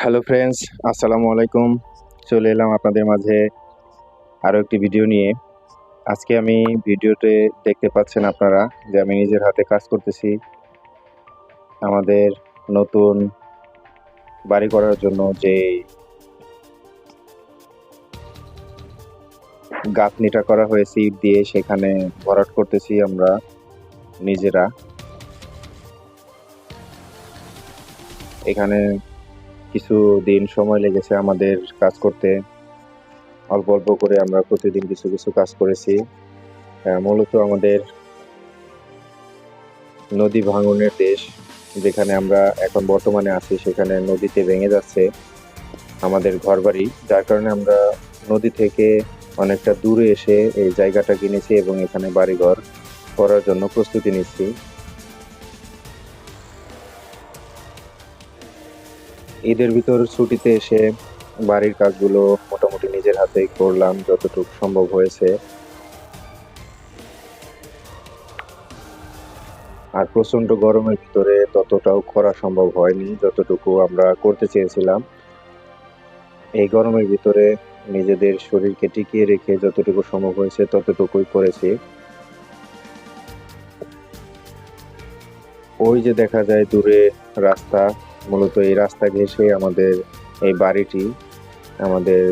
Hello friends আসসালামু আলাইকুম চলে এলাম আপনাদের মাঝে আরও একটি ভিডিও নিয়ে। আজকে আমি ভিডিওতে দেখতে পাচ্ছেন আপনারা যে আমি নিজের হাতে কাজ করতেছি। আমাদের নতুন বাড়ি করার জন্য যে গাঁথনিটা করা হয়েছে, ইট দিয়ে সেখানে ভরাট করতেছি আমরা নিজেরা। এখানে কিছু দিন সময় লেগেছে আমাদের কাজ করতে। অল্প অল্প করে আমরা প্রতিদিন কিছু কিছু কাজ করেছি। মূলত আমাদের নদী ভাঙনের দেশ, যেখানে আমরা এখন বর্তমানে আছি, সেখানে নদীতে ভেঙে যাচ্ছে আমাদের ঘরবাড়ি, যার কারণে আমরা নদী থেকে অনেকটা দূরে এসে এই জায়গাটা কিনেছি এবং এখানে বাড়িঘর করার জন্য প্রস্তুতি নিচ্ছি। ঈদের ভিতর ছুটিতে এসে বাড়ির কাজগুলো মোটামুটি নিজের হাতেই করলাম, যতটুকু সম্ভব হয়েছে। আর প্রচণ্ড গরমের ভিতরে ততটাও করা সম্ভব হয়নি, যতটুকু আমরা করতে চেয়েছিলাম। এই গরমের ভিতরে নিজেদের শরীরকে টিকিয়ে রেখে যতটুকু সম্ভব হয়েছে ততটুকুই করেছি। ওই যে দেখা যায় দূরে রাস্তা মূলত এই রাস্তা ঘেঁষে আমাদের এই বাড়িটি। আমাদের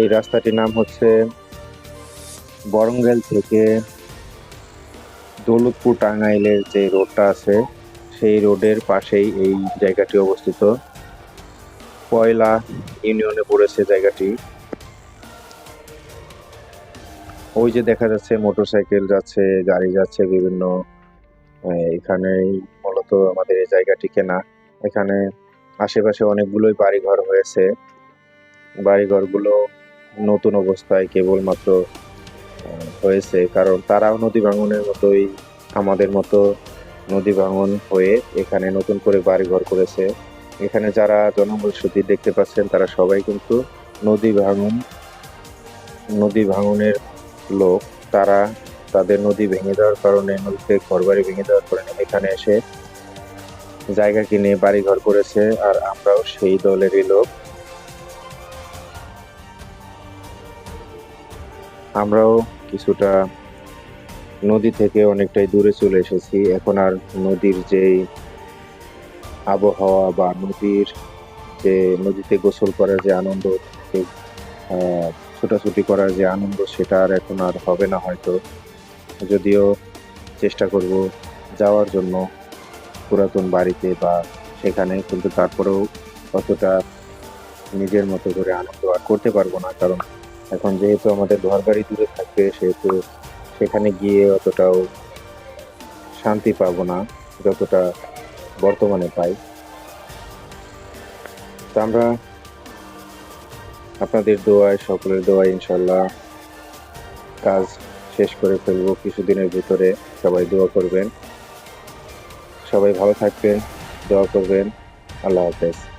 এই রাস্তাটির নাম হচ্ছে বরঙ্গেল থেকে দৌলতপুর টাঙ্গাইলের যে রোডটা আছে, সেই রোডের পাশেই এই জায়গাটি অবস্থিত। পয়লা ইউনিয়নে পড়েছে জায়গাটি। ওই যে দেখা যাচ্ছে মোটরসাইকেল যাচ্ছে, গাড়ি যাচ্ছে বিভিন্ন এখানেই মূলত আমাদের এই জায়গাটি কেনা। এখানে আশেপাশে অনেকগুলোই বাড়িঘর হয়েছে। বাড়িঘরগুলো নতুন অবস্থায় কেবলমাত্র হয়েছে। কারণ তারাও নদী ভাঙনের মতোই আমাদের মতো নদী ভাঙন হয়ে এখানে নতুন করে বাড়িঘর করেছে। এখানে যারা জনবসতি দেখতে পাচ্ছেন, তারা সবাই কিন্তু নদী ভাঙন, নদী ভাঙনের লোক। তারা তাদের নদী ভেঙে যাওয়ার কারণে, নদীতে ঘরবাড়ি ভেঙে দেওয়ার কারণে এখানে এসে জায়গা কিনে বাড়ি ঘর করেছে, আর আমরাও সেই দলেরই লোক। আমরাও কিছুটা নদী থেকে অনেকটাই দূরে চলে এসেছি। এখন আর নদীর যেই আবহাওয়া বা নদীর যে নদীতে গোসল করার যে আনন্দ ছোটাছুটি করার যে আনন্দ, সেটা আর এখন আর হবে না হয়তো। যদিও চেষ্টা করব যাওয়ার জন্য। পুরাতন বাড়িতে বা সেখানে, কিন্তু তারপরেও অতটা নিজের মতো করে আনন্দ আর করতে পারব না। কারণ এখন যেহেতু আমাদের ঘর বাড়ি দূরে থাকবে, সেহেতু সেখানে গিয়ে অতটাও শান্তি পাবো না, যতটা বর্তমানে পাই। তো আমরা আপনাদের দোয়ায়, সকলের দোয়ায় ইনশাল্লাহ কাজ শেষ করে ফেলব। কিছুদিনের ভিতরে সবাই দোয়া করবেন। সবাই ভালো থাকবেন দোয়া করবেন। আল্লাহ হাফেজ।